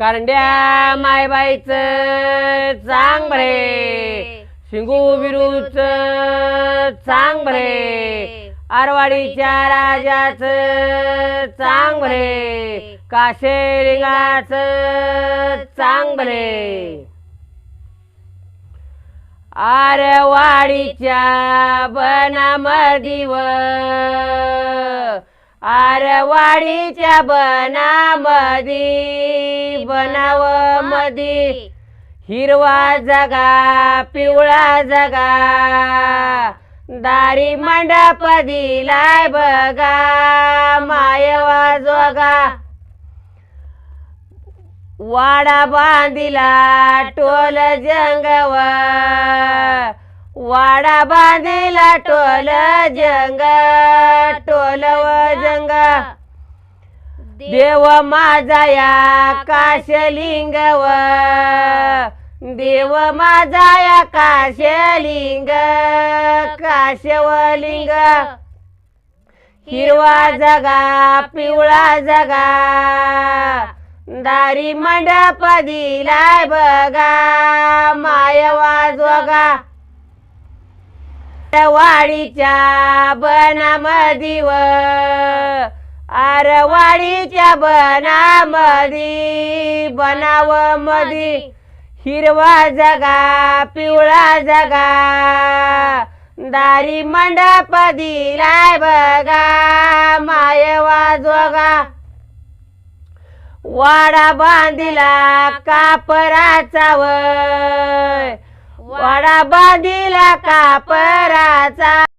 कारंड्या मायबाईच चांग भरे शिंगू बिरूच चांग भरे आरवाडीच्या राजाच चांग भरे काशे लिंगाच चांग भरे आरवाडीच्या बनामदिव आरवाडीच्या बनामदी बनाव मधी हिरवा जगा पिवळा जगा दारी मंडप दिलाय बघा मायवा जोगा. वाडा बांधिला टोल जंगवा. वाडा बांधला टोल जंग टोल व जंग. देव माझा या काशलिंग व देव माझा या काशलिंग काशवलिंग. हिरवा जगा पिवळा जगा दारी मंडप दिलाय बघा मायवा वाडीच्या बनामदिव आरवाडीच्या बनामधी बनाव मधी. हिरवा जगा पिवळा जगा. दारी मंडप दिलाय बघा मायवा जोगा. वाडा बांधिला कापराचा वय वडा बांधिला कापराचा.